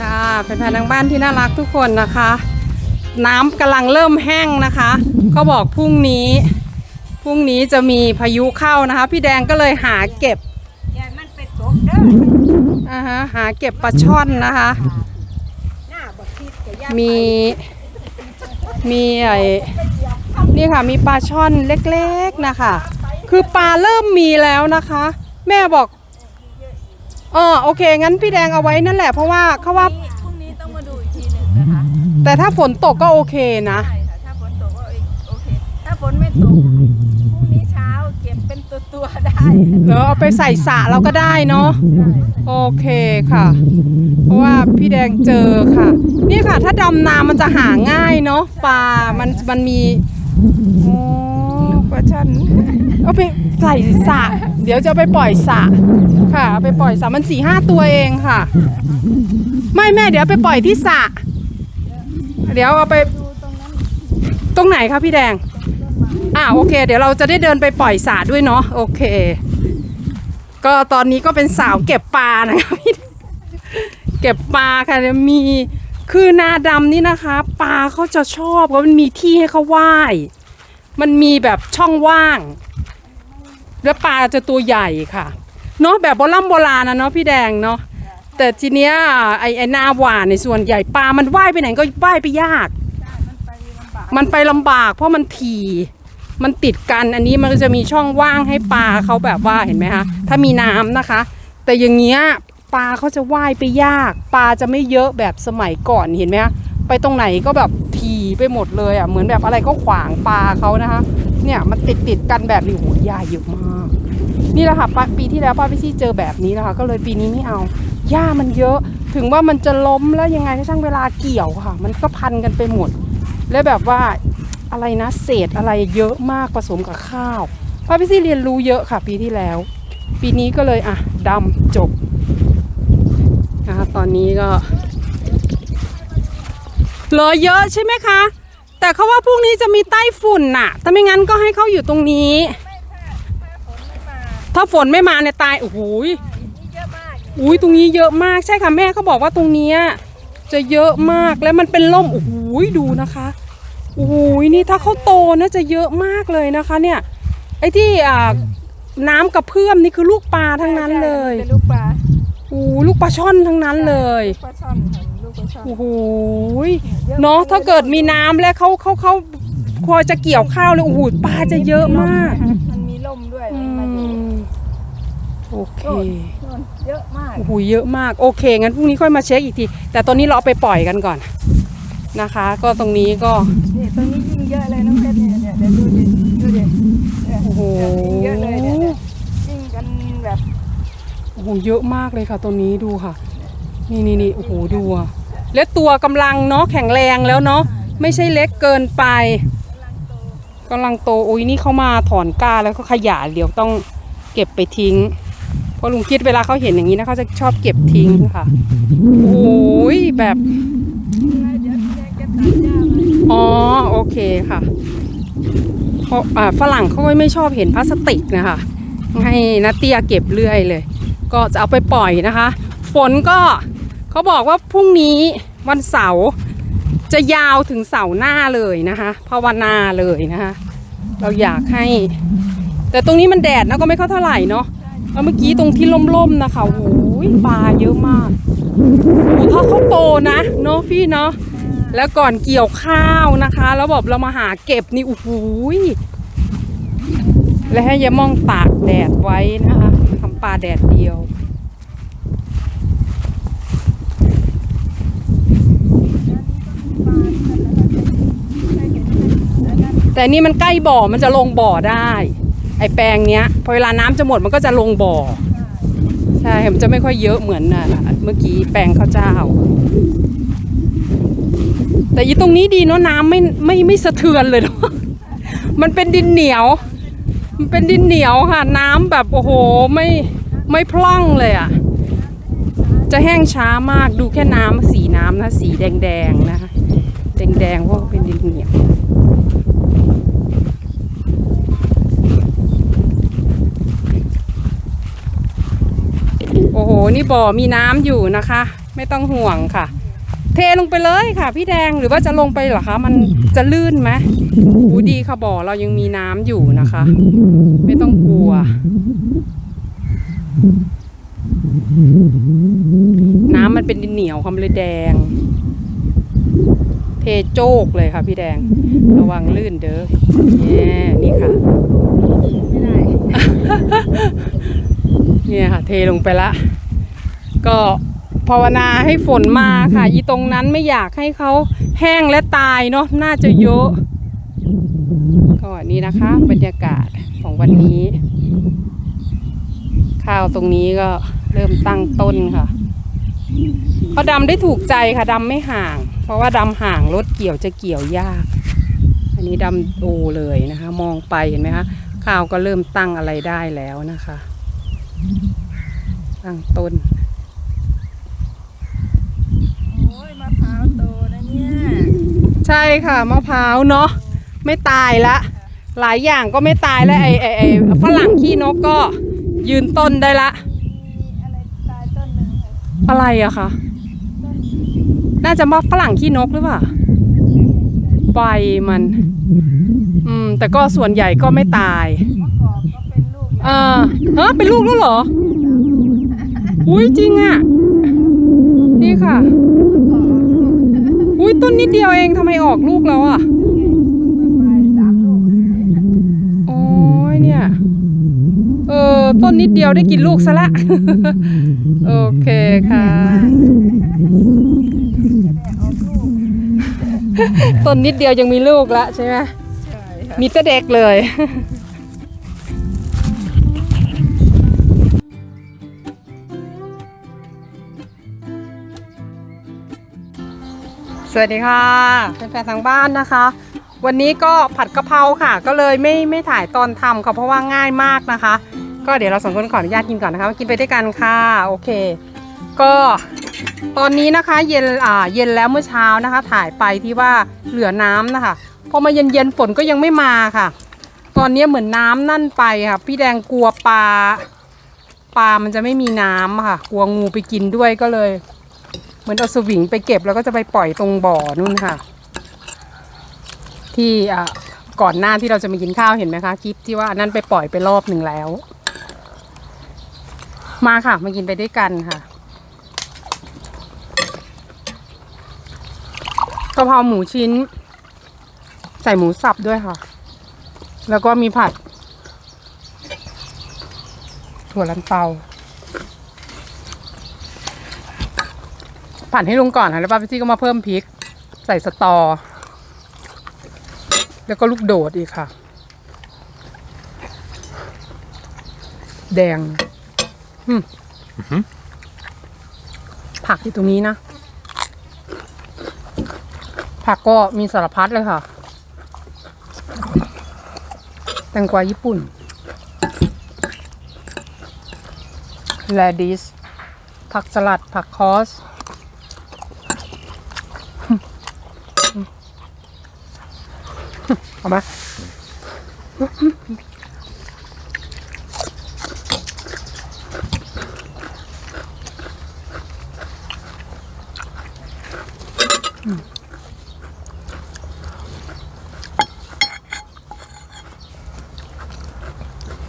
ค่ะแฟนๆทางบ้านที่น่ารักทุกคนนะคะ น้ำกำลังเริ่มแห้งนะคะเขาบอกพรุ่งนี้พรุ่งนี้จะมีพายุเข้านะคะ พี่แดงก็เลยหาเก็บอย่ามันไปตกเด้ออ่าฮะหาเก็บปลาช่อนนะคะ หน้าบักคิดก็ย่ามีมีไอ้นี่ค่ะมีปลาช่อนเล็กๆนะคะ คือปลาเริ่มมีแล้วนะคะ แม่บอก อ๋อโอเค งั้นพี่แดงเอาไว้นั่นแหละเพราะว่าเขาว่าพรุ่งนี้ต้องมาดูอีกทีหนึ่งนะคะแต่ถ้าฝนตกก็โอเคนะ ใช่ค่ะ ถ้าฝนตกก็โอเค ถ้าฝนไม่ตกพรุ่งนี้เช้าเก็บเป็นตัวตัวๆได้เดี๋ยวเอาไปใส่สระเราก็ได้เนาะ โอเคค่ะ เพราะว่าพี่แดงเจอค่ะ นี่ค่ะ ถ้าดำนามันจะหาง่ายเนาะปลา มันมันมีโอ้ปลาช่อนเอาไปใส่สระ เดี๋ยวจะไปปล่อยสระค่ะ ไปปล่อยสระมันสี่ห้าตัวเองค่ะ ไม่แม่เดี๋ยวไปปล่อยที่สระเดี๋ยวเอาไปดูตรงนั้นตรงไหนคะพี่แดงอ่าโอเค เดี๋ยวเราจะได้เดินไปปล่อยสระด้วยเนาะโอเค ก็ตอนนี้ก็เป็นสาวเก็บปลานะคะพี่เก็บปลาค่ะมีคือนาดำนี่นะคะ ปลาเขาจะชอบเพราะมันมีที่ให้เขาว่าย มันมีแบบช่องว่าง แล้วปลาจะตัวใหญ่ค่ะเนาะแบบโบราณโบราณนะเนาะพี่แดงเนาะแต่ทีเนี้ยไอ้ไอ้นาหวานในส่วนใหญ่ปลามันว่ายไปไหนก็ว่ายไปยาก มันไปลำบาก เพราะมันถี่มันติดกันอันนี้มันก็จะมีช่องว่างให้ปลาเขาแบบว่าเห็นไหมคะถ้ามีน้ำนะคะ แต่อย่างเงี้ยปลาเขาจะว่ายไปยาก ปลาจะไม่เยอะแบบสมัยก่อนเห็นไหมคะไปตรงไหนก็แบบถี่ไปหมดเลยอะเหมือนแบบอะไรก็ขวางปลาเขานะคะ เนี่ยมันติดติดๆกันแบบนี้โอ้โหหญ้าเยอะมาก นี่แหละค่ะปีที่แล้วป้าพี่ซี่เจอแบบนี้นะคะ ก็เลยปีนี้ไม่เอาหญ้ามันเยอะถึงว่ามันจะล้มแล้วยังไงถ้าช่างเวลาเกี่ยวค่ะ มันก็พันกันไปหมด แล้วแบบว่าอะไรนะเศษอะไรเยอะมากผสมกับข้าวป้าพี่ซี่เรียนรู้เยอะค่ะ ปีที่แล้ว ปีนี้ก็เลยอะดำจบนะคะตอนนี้ก็เหลือเยอะใช่ไหมคะ แต่เขาว่าพรุ่งนี้จะมีไต้ฝุ่นน่ะ ถ้าไม่งั้นก็ให้เขาอยู่ตรงนี้ถ้าฝนไม่มาเนี่ยตาย โอ้โหยนี่เยอะมากอุ้ยตรงนี้เยอะมาก ใช่ค่ะแม่เขาบอกว่าตรงเนี้ยจะเยอะมาก แล้วมันเป็นล่ม โอ้โหยดูนะคะ โอ้โหยนี่ถ้าเขาโตน่าจะเยอะมากเลยนะคะ เนี่ย ไอ้ที่อ่าน้ำกระเพื่อมนี่คือลูกปลาทั้งนั้นเลยเป็นลูกปลา โอ้โหลูกปลาช่อนทั้งนั้นเลยปลาช่อนค่ะลูกปลาช่อนโอ้โหยเนาะถ้าเกิดมีน้ำแล้วเขาเขาเขาพอจะเกี่ยวข้าวเลยโอ้โหปลาจะเยอะมาก มันมีล่มด้วยอืมันมาอยู่มโอเคโน่นเยอะมากโอ้โหเยอะมากโอเคงั้นพรุ่งนี้ค่อยมาเช็คอีกที แต่ตอนนี้เราเอาไปปล่อยกันก่อนนะคะ ก็ตรงนี้ก็นี่ตรงนี้ยิ่งเยอะเลยน้องเพชรเนี่ยเนี่ยเดี๋ยวดูดิดูดิเนี่ยโอ้โห ยิ่งเยอะเลยเนี่ยเนี่ยยิ่งกันแบบ โอ้โหเยอะมากเลยค่ะตัวนี้ดูค่ะ นี่นี่นี่โอ้โหดูอะและตัวกำลังเนาะแข็งแรงแล้วเนาะไม่ใช่เล็กเกินไปกำลังโตโอ้ยนี่เขามาถอนก้าแล้วก็ขยะเดี๋ยวต้องเก็บไปทิ้งเพราะลุงคิดเวลาเขาเห็นอย่างนี้นะเขาจะชอบเก็บทิ้งค่ะโอ้ยแบบอ๋อโอเคค่ะเพราะฝรั่งเขาไม่ชอบเห็นพลาสติกนะคะให้นาเตียเก็บเรื่อยเลย ก็จะเอาไปปล่อยนะคะ ฝนก็เขาบอกว่าพรุ่งนี้วันเสาร์จะยาวถึงเสาร์หน้าเลยนะคะภาวนาเลยนะคะ เราอยากให้ แต่ตรงนี้มันแดดนะก็ไม่เข้าเท่าไหร่เนาะแล้วเมื่อกี้ตรงที่ล่มๆนะคะโอ้ยปลาเยอะมากโอ้ถ้าเขาโตนะเนาะพี่เนาะแล้วก่อนเกี่ยวข้าวนะคะ แล้วแบบเรามาหาเก็บนี่โอ้โหยและให้ยามองตากแดดไว้นะคะ ปลาแดดเดียว แต่นี่มันใกล้บ่อมันจะลงบ่อได้ ไอแปลงเนี้ย พอเวลาน้ำจะหมดมันก็จะลงบ่อ ใช่ มันจะไม่ค่อยเยอะเหมือนน่ะเมื่อกี้แปลงข้าวเจ้า แต่อีตรงนี้ดีเนาะน้ำไม่ไม่ไม่สะเทือนเลยเนาะมันเป็นดินเหนียว มันเป็นดินเหนียวค่ะ น้ำแบบโอ้โหไม่ไม่พล่องเลยอะ่ะ จะแห้งช้ามากดูแค่น้ำสีน้ำนะ สีแดงๆนะคะ แดงๆเพราะเป็นดินเหนียวโอ้โห นี่บ่อมีน้ำอยู่นะคะ ไม่ต้องห่วงค่ะ เทลงไปเลยค่ะ พี่แดงหรือว่าจะลงไปเหรอคะ มันจะลื่นไหมอูดีค่ะบ่อเรายังมีน้ำอยู่นะคะ ไม่ต้องกลัว น้ำมันเป็นดินเหนียวค่ะมันเลยแดง เทโจกเลยค่ะ พี่แดง ระวังลื่นเด้อแย่นี่ค่ะไม่ได้เนี่ยค่ะ เทลงไปละ ก็ ภาวนาให้ฝนมาค่ะ อีตรงนั้นไม่อยากให้เขาแห้งและตายเนาะน่าจะเยอะก็นี่นะคะ บรรยากาศของวันนี้ ข้าวตรงนี้ก็เริ่มตั้งต้นค่ะเพราะดำได้ถูกใจค่ะดำไม่ห่าง เพราะว่าดำห่างรถเกี่ยวจะเกี่ยวยาก อันนี้ดำโอเลยนะคะ มองไปเห็นไหมคะข้าวก็เริ่มตั้งอะไรได้แล้วนะคะ ตั้งต้น โอ้ยมะพร้าวโตนะเนี่ย ใช่ค่ะมะพร้าวเนาะไม่ตายละ หลายอย่างก็ไม่ตายแล้วไอ้ไอ้ไอ้ฝรั่งขี้นกก็ยืนต้นได้ละ มีอะไรตายต้นหนึ่งค่ะอะไรอะคะน่าจะมาฝรั่งขี้นกหรือเปล่าใบมัน อืม แต่ก็ส่วนใหญ่ก็ไม่ตาย มะกอกก็เป็นลูกเออเฮ้เป็นลูกแล้วเหรอ อุ้ยจริงอะนี่ค่ะ ต้นนิดเดียวเองทำไมออกลูกแล้วอะไปสามลูกโอ้ยเนี่ย เออ ต้นนิดเดียวได้กินลูกซะละ โอเคค่ะ ต้นนิดเดียวยังมีลูกละใช่ไหมใช่ค่ะมีแต่เด็กเลย สวัสดีค่ะแฟนๆทางบ้านนะคะ วันนี้ก็ผัดกะเพราค่ะ ก็เลยไม่ไม่ถ่ายตอนทำค่ะเพราะว่าง่ายมากนะคะ ก็เดี๋ยวเราสองคนขออนุญาตกินก่อนนะคะกินไปด้วยกันค่ะโอเค ก็ตอนนี้นะคะเย็นอ่าเย็นแล้วเมื่อเช้านะคะ ถ่ายไปที่ว่าเหลือน้ำนะคะพอมาเย็นๆฝนก็ยังไม่มาค่ะ ตอนนี้เหมือนน้ำนั่นไปค่ะพี่แดงกลัวปลาปลามันจะไม่มีน้ำอะค่ะ กลัวงูไปกินด้วยก็เลย เหมือนเอาสวิงไปเก็บแล้วก็จะไปปล่อยตรงบ่อนู่นค่ะ ที่อะก่อนหน้าที่เราจะมากินข้าวเห็นไหมคะคลิปที่ว่านั้นไปปล่อยไปรอบหนึ่งแล้ว มาค่ะ มากินไปด้วยกันค่ะกะเพราหมูชิ้น ใส่หมูสับด้วยค่ะ แล้วก็มีผัด ถั่วลันเตา ผัดให้ลุงก่อนค่ะแล้วป้าพี่จี้ก็มาเพิ่มพริก ใส่สตอ แล้วก็ลูกโดดอีกค่ะ แดงอืมผักอยู่ตรงนี้นะ ผักก็มีสารพัดเลยค่ะ แตงกวาญี่ปุ่นแลดิสผักสลัด ผักคอส เอามา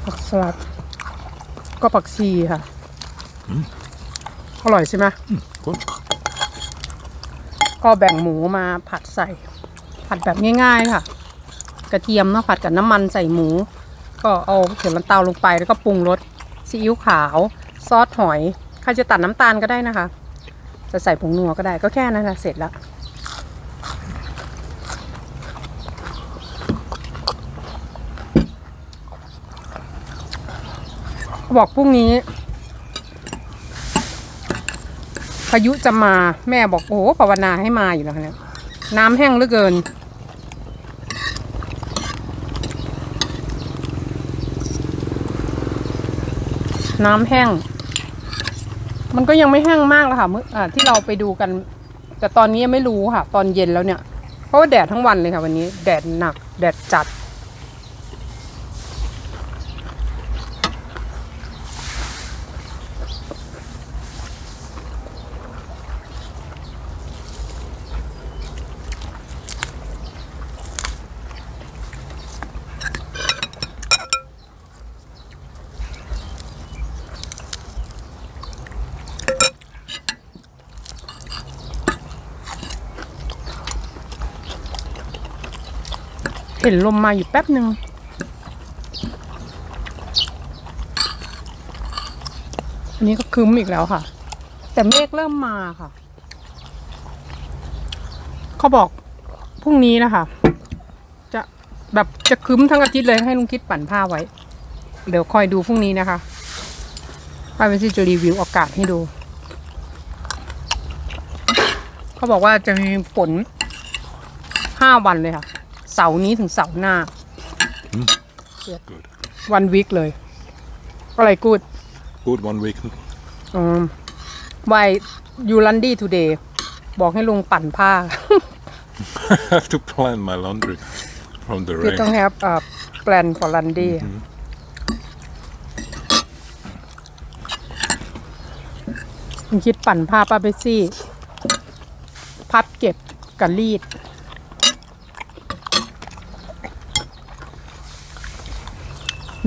ผักสลัด ก็ผักชีค่ะ อร่อยใช่ไหม Good. ก็แบ่งหมูมาผัดใส่ ผัดแบบง่ายๆค่ะ กระเทียมเนาะผัดกับน้ำมันใส่หมู ก็เอาเขียวลันเตาลงไปแล้วก็ปรุงรสซีอิ๊วขาว ซอสหอยใครจะตัดน้ำตาลก็ได้นะคะ จะใส่ผงนัวก็ได้ก็แค่นั้นแหละเสร็จแล้วบอกพรุ่งนี้พายุจะมาแม่บอกโอ้ภาวนาให้มาอยู่แล้วเนี่ยน้ำแห้งเหลือเกิน น้ำแห้ง มันก็ยังไม่แห้งมากแล้วค่ะเมื่อที่เราไปดูกัน แต่ตอนนี้ยังไม่รู้ค่ะ ตอนเย็นแล้วเนี่ย เพราะว่าแดดทั้งวันเลยค่ะ วันนี้ แดดหนัก แดดจัด ห็นลมมาอยู่แป๊บหนึ่งอันนี้ก็ครึ้มอีกแล้วค่ะ แต่เมฆเริ่มมาค่ะ เขาบอกพรุ่งนี้นะคะ จะแบบจะครึ้มทั้งอาทิตย์เลยให้ลุงคิดปั่นผ้าไว้ เดี๋ยวคอยดูพรุ่งนี้นะคะป้าเป็นซี่จะรีวิวอากาศให้ดู เขาบอกว่าจะมีฝนห้าวันเลยค่ะ เสาร์นี้ถึงเสาร์หน้า Good. วันวิกเลย อะไรกูด Good one week. อืม why you Lundy today บอกให้ลุงปั่นผ้า I have to plan my laundry from the พี่ rain. ต้อง have a plan for Lundy คุณคิดปั่นผ้าป้าเบสซี่ พับเก็บกับรีด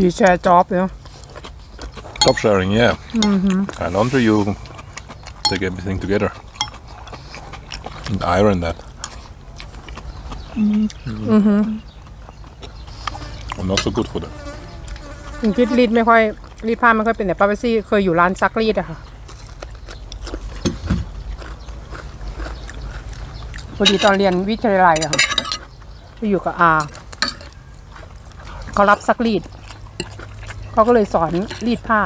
มีแชร์จ็อบเนาะ Top sharing, yeah. And laundry, you take everything together and iron that. Mm-hmm. I'm not so good for that. คุณคิดรีดไม่ค่อยรีดผ้าไม่ค่อยเป็นแต่ป้าเบสซี่เคยอยู่ร้านซักรีดอะค่ะพอดีตอนเรียนวิทยาลัยอะค่ะไปอยู่กับอาเขารับซักรีด เขาก็เลยสอนรีดผ้า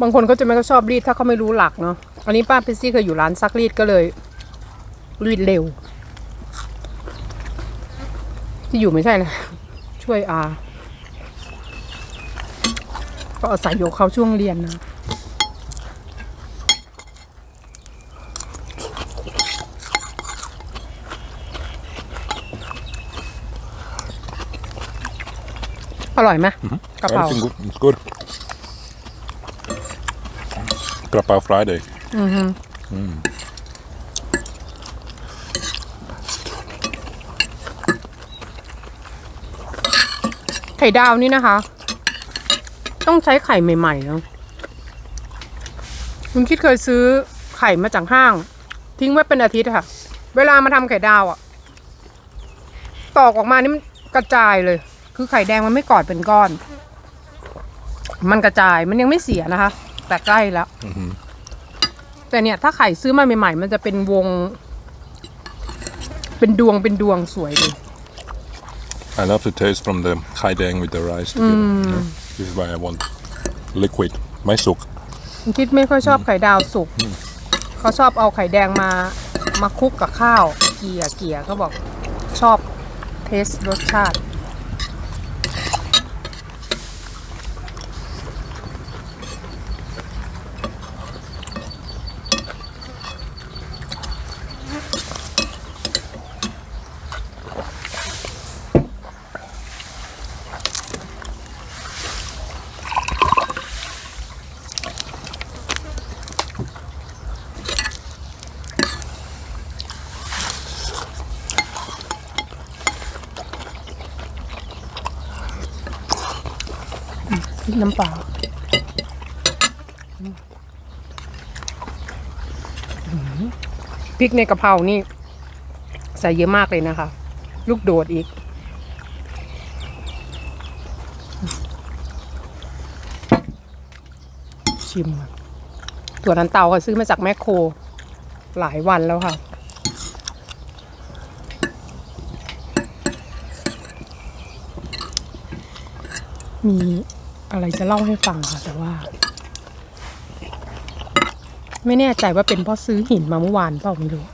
บางคนก็จะไม่ก็ชอบรีดถ้าเขาไม่รู้หลักเนาะอันนี้ป้าเบสซี่เคยอยู่ร้านซักรีดก็เลย รีดเร็ว ที่อยู่ไม่ใช่นะช่วยอา ก็อาศัยโยกเขาช่วงเรียนนะ อร่อยไหมกะเพรา Everything good. It's good. Krapau Friday. ไข่ดาวนี่นะคะ ต้องใช้ไข่ใหม่ๆเนาะคุณคิดเคยซื้อไข่มาจากห้าง ทิ้งไว้เป็นอาทิตย์อะค่ะ เวลามาทำไข่ดาวอะตอกออกมานี่มันกระจายเลย คือไข่แดงมันไม่กอดเป็นก้อน มันกระจายมันยังไม่เสียนะคะ แต่ใกล้แล้วแต่เนี่ย ถ้าไข่ซื้อมาใหม่ๆ มันจะเป็นวง เป็นดวงเป็นดวงสวยเลย I love the taste from the kai dang with the rice together. Yeah. This is why I want liquid. My soup. คุณคิดไม่ค่อยชอบไข่ดาวสุกเขาชอบเอาไข่แดงมามาคลุกกับข้าว เกียเกียเขาบอกชอบเทสรสชาติ พริกน้ำปลาพริกในกะเพรานี่ ใส่เยอะมากเลยนะคะ ลูกโดดอีก ชิมก่อนถั่วนันเตาก็ซื้อมาจากแมคโคร หลายวันแล้วค่ะมี อะไรจะเล่าให้ฟังค่ะ แต่ว่า ไม่แน่ใจว่าเป็นเพราะซื้อหินมาเมื่อวานเปล่าไม่รู้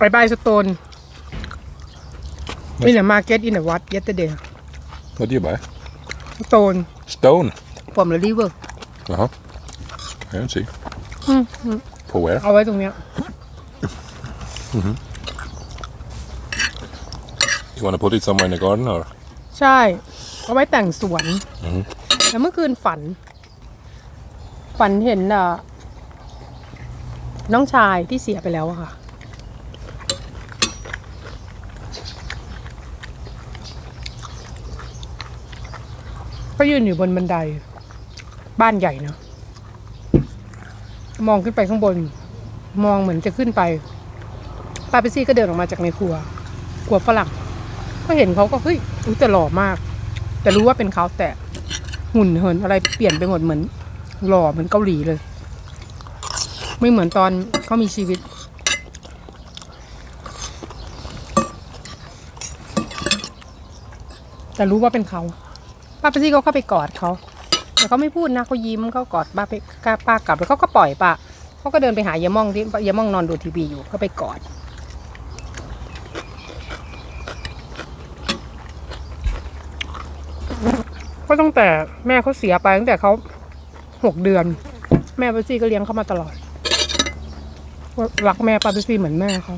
บายบายสโตน in the market in the what yesterday What do you buy? stone Stone. from the river Uh huh. I don't see. For where? เอาไว้ตรงเนี้ย You want to put it somewhere in the garden or? ใช่เอาไว้แต่งสวนแล้วเมื่อคืนฝัน ฝันเห็นอะน้องชายที่เสียไปแล้วอะค่ะ ก็ยืนอยู่บนบันได บ้านใหญ่เนาะมองขึ้นไปข้างบน มองเหมือนจะขึ้นไปป้าเปซี่ก็เดินออกมาจากในครัวครัวฝรั่ง ก็เห็นเขาก็เฮ้ยอุ๊ยแต่หล่อมาก แต่รู้ว่าเป็นเขาแต่หุ่นเหินอะไรเปลี่ยนไปหมดเหมือน หล่อเหมือนเกาหลีเลย ไม่เหมือนตอนเขามีชีวิต แต่รู้ว่าเป็นเขาป้าเปซี่ก็เข้าไปกอดเขาแต่เขาไม่พูดนะเขายิ้มเขากอดป้าไปป้ากลับแล้วเขาก็ปล่อยป้าเขาก็เดินไปหายายม่องที่ยายม่องนอนดูทีวีอยู่ก็ไปกอด ก็ตั้งแต่แม่เขาเสียไปตั้งแต่เขาหกเดือน แม่ปาซี่ก็เลี้ยงเขามาตลอดรักแม่ป้าป้าซี่เหมือนแม่เขา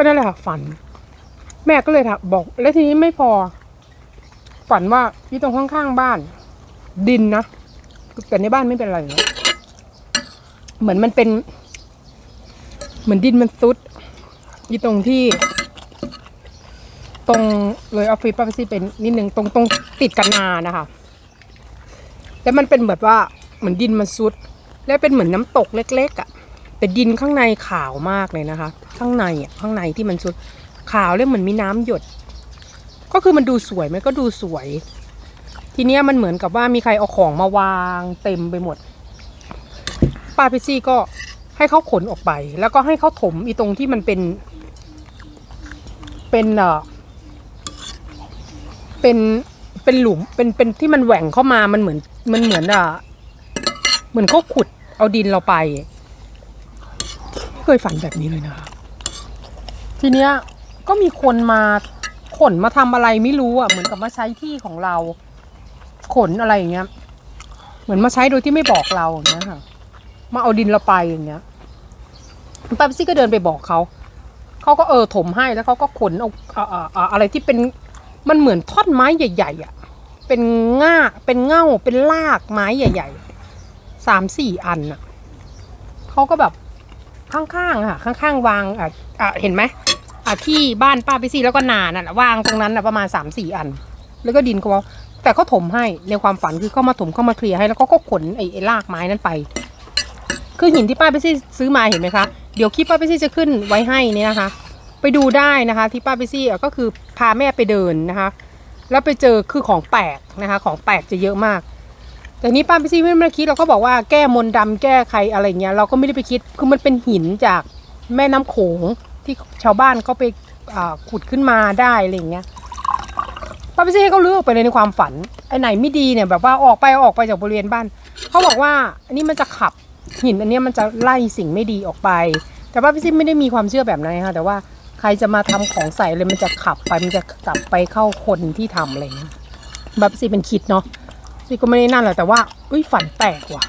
ก็นั่นแหละค่ะฝัน แม่ก็เลยถบอก แล้วทีนี้ไม่พอ ฝันว่าที่ตรงข้างๆบ้าน ดินนะแต่ในบ้านไม่เป็นไรเหมือนมันเป็น เหมือนดินมันซุดยู่ตรงที่ ตรงเลยออฟฟิศป้าพิซี่เป็นนิดนึงตรงตรงติดกันนานะคะแล้วมันเป็นแบบว่าเหมือนดินมันซุด แล้วเป็นเหมือนน้ำตกเล็ก ๆอะ่ะแต่ดินข้างในขาวมากเลยนะคะ ข้างในอะข้างในที่มันสุดขาวเลยเหมือนมีน้ำหยด ก็คือมันดูสวยไหมก็ดูสวย ทีเนี้ยมันเหมือนกับว่ามีใครเอาของมาวางเต็มไปหมดป้าพิซี่ก็ให้เขาขนออกไป แล้วก็ให้เขาถมอีตรงที่มันเป็น เป็นเอ่อเป็นเป็นหลุมเป็นเป็นที่มันแหว่งเข้ามามันเหมือนมันเหมือนอะเหมือนเขาขุดเอาดินเราไป ไม่เคยฝันแบบนี้เลยนะคะ ทีเนี้ยก็มีคนมาขนมาทำอะไรไม่รู้อะเหมือนกับมาใช้ที่ของเรา ขนอะไรอย่างเงี้ย เหมือนมาใช้โดยที่ไม่บอกเราอย่างเงี้ยค่ะ มาเอาดินเราไปอย่างเงี้ยป้าซี่ก็เดินไปบอกเขาเขาก็เออถมให้แล้วเขาก็ขนเอาเอาเอออะไรที่เป็นมันเหมือนท่อนไม้ใหญ่ๆอะเป็นง่าเป็นเง่าเป็นรากไม้ใหญ่ๆสามสี่อันอะเขาก็แบบ ข้างๆค่ะ ข้างๆ วางอะอะเห็นไหมอะที่บ้านป้าไปซี่แล้วก็นาน่ะวางตรงนั้นน่ะประมาณสามสี่อัน แล้วก็ดินเขาบอกแต่เขาถมให้ในความฝันคือเขามาถมเข้ามาเคลียร์ให้แล้วเขาก็ขนไอ้รากไม้นั้นไป คือหินที่ป้าไปซี่ซื้อมาเห็นไหมคะเดี๋ยวคลิปป้าไปซี่จะขึ้นไว้ให้นี่นะคะ ไปดูได้นะคะ ที่ป้าไปซี่ก็คือพาแม่ไปเดินนะคะ แล้วไปเจอคือของแปลกนะคะ ของแปลกจะเยอะมาก แต่นี้ป้าพี่ซี่ไม่ได้คิดเราก็บอกว่าแก้มนต์ดำแก้ใครอะไรเงี้ยเราก็ไม่ได้ไปคิดคือมันเป็นหินจากแม่น้ำโขงที่ชาวบ้านเขาไปขุดขึ้นมาได้อะไรเงี้ยป้าพี่ซี่เขาเลือกไปเลยในความฝันไอ้ไหนไม่ดีเนี่ยแบบว่าออกไปออกไปจากบริเวณบ้านเขาบอกว่าอันนี้มันจะขับหินอันเนี้ยมันจะไล่สิ่งไม่ดีออกไป แต่ป้าพี่ซี่ไม่ได้มีความเชื่อแบบนั้นค่ะแต่ว่าใครจะมาทำของใส่เลยมันจะขับไปมันจะกลับไปเข้าคนที่ทำอะไรเงี้ยแบบซี่เป็นคิดเนาะ ซี่ก็ไม่ได้นั่นแหละแต่ว่าอุ้ยฝันแตกว่ะ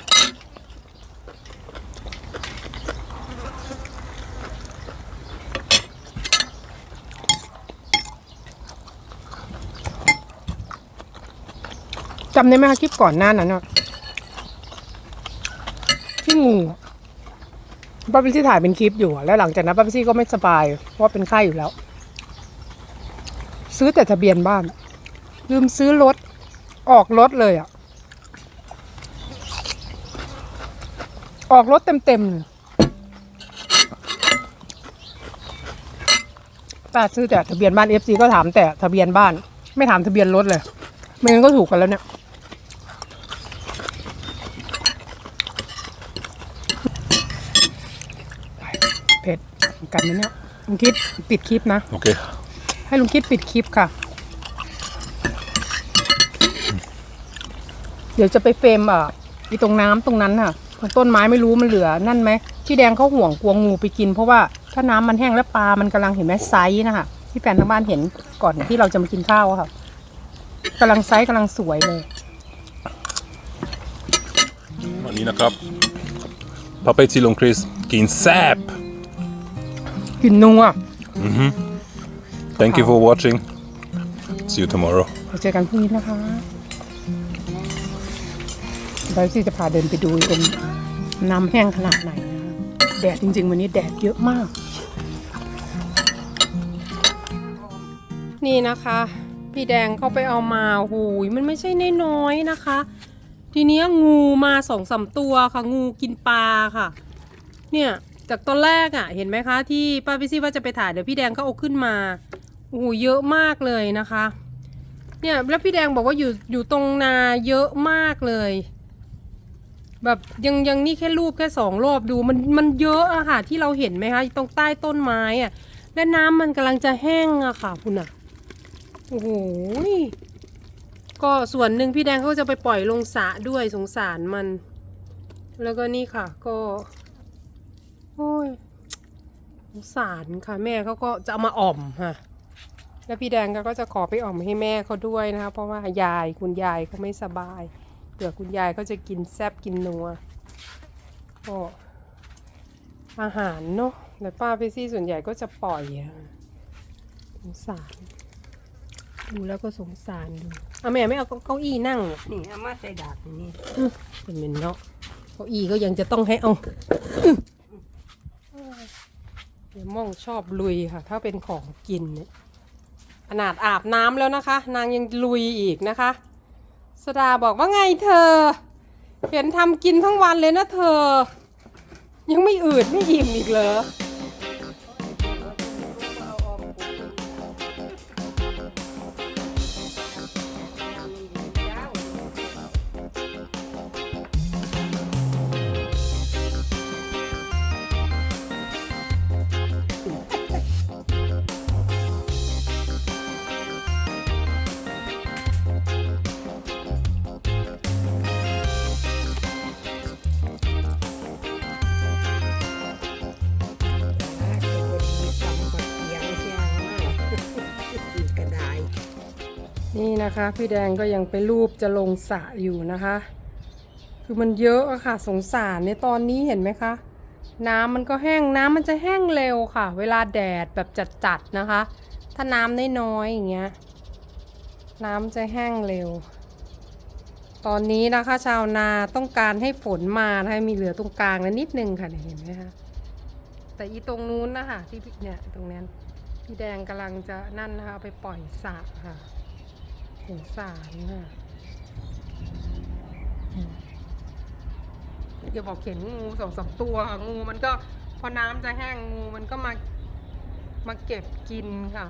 จำได้ไหมคะคลิปก่อนหน้านั้นอะที่งูป้าพิซี่ถ่ายเป็นคลิปอยู่ แล้วหลังจากนั้นป้าพิซี่ก็ไม่สบายเพราะเป็นไข้อยู่แล้ว ซื้อแต่ทะเบียนบ้าน ลืมซื้อรถ ออกรถเลยอะ ออกรถเต็มๆเลยป้าซื้อแต่ทะเบียนบ้านเอฟซีก็ถามแต่ทะเบียนบ้าน ไม่ถามทะเบียนรถเลยไม่งั้นก็ถูกกันแล้วเนี่ยเผ็ดกันนะเนี่ยลุงคิดปิดคลิปนะ Okej. ให้ลุงคิดปิดคลิปค่ะ เดี๋ยวจะไปเฟรมอะอีตรงน้ำตรงนั้นค่ะ ตรงต้นไม้ไม่รู้มันเหลือนั่นไหมที่แดงเขาห่วงกลัวงูไปกิน เพราะว่าถ้าน้ำมันแห้งแล้วปลามันกำลังเห็นไหมไซส์นะคะที่แฟนทางบ้านเห็นก่อนที่เราจะมากินข้าวอะค่ะกำลังไซส์กำลังสวยเลย Malina Cup. Pappa till och Chris. Gin sap. กลินนัว Thank you for watching. See you tomorrow. เราเจอกันพรุ่งนี้นะคะ เดี๋ยวที่จะพาเดินไปดูตรงน้ำแห้งขนาดไหนนะแดดจริง ๆ วันนี้แดดเยอะมาก นี่นะคะ พี่แดงเขาไปเอามาหูยมันไม่ใช่น้อยๆนะคะ ทีนี้งูมาสองสามตัวค่ะ งูกินปลาค่ะ เนี่ยจากตอนแรกอะ่ะ เห็นไหมคะ ที่ป้าพิซี่ว่าจะไปถ่ายเดี๋ยวพี่แดงก็เอาขึ้นมาโอ้โหเยอะมากเลยนะคะ เนี่ยแล้วพี่แดงบอกว่าอยู่อยู่ตรงนาเยอะมากเลย แบบยังยังนี่แค่รูปแค่สองรอบดูมันมันเยอะอะค่ะที่เราเห็นไหมคะตรงใต้ต้นไม้อะและน้ำมันกำลังจะแห้งอะค่ะคุณอะโอ้โหก็ส่วนหนึ่งพี่แดงเขาจะไปปล่อยลงสระด้วยสงสารมัน แล้วก็นี่ค่ะ ก็ โอ้ยสงสารค่ะ แม่เขาก็จะเอามาอ่อมค่ะ แล้วพี่แดงก็จะขอไปอ่อมให้แม่เขาด้วยนะคะเพราะว่ายายคุณยายเขาไม่สบาย ผื่อคุณยายเขาจะกินแซบกินนัวก็อาหารเนาะแต่ป้าไปซี่ส่วนใหญ่ก็จะปล่อยอะสงสารดูแล้วก็สงสารดูเอาแม่ไม่เอาเก้าอี้นั่งนี่เอามาใส่ดาบนี่เป็นเมนเนาะเก้าอี้ก็ยังจะต้องให้เอาเดี๋ยวม่องชอบลุยค่ะ ถ้าเป็นของกินเนี่ยขนาดอาบน้ำแล้วนะคะ นางยังลุยอีกนะคะ สดาบอกว่าไงเธอ เห็นทำกินทั้งวันเลยนะเธอ ยังไม่อืดไม่อิ่มอีกเหรอ นะคะ พี่แดงก็ยังไปรูปจะลงสระอยู่นะคะ คือมันเยอะอะค่ะสงสารในตอนนี้เห็นไหมคะ น้ำมันก็แห้งน้ำมันจะแห้งเร็วค่ะ เวลาแดดแบบจัดๆนะคะ ถ้าน้ำน้อยๆอย่างเงี้ยน้ำจะแห้งเร็ว ตอนนี้นะคะชาวนาต้องการให้ฝนมานะคะมีเหลือตรงกลางนะนิดนึงค่ะเห็นไหมคะแต่อีตรงนู้นนะคะที่พี่เนี่ยตรงนั้นพี่แดงกำลังจะนั่นนะคะเอาไปปล่อยสระค่ะ สงสารค่ะอย่าบอกเห็นงูสองสามตัวค่ะงูมันก็พอน้ำจะแห้งงูมันก็มามาเก็บกินค่ะ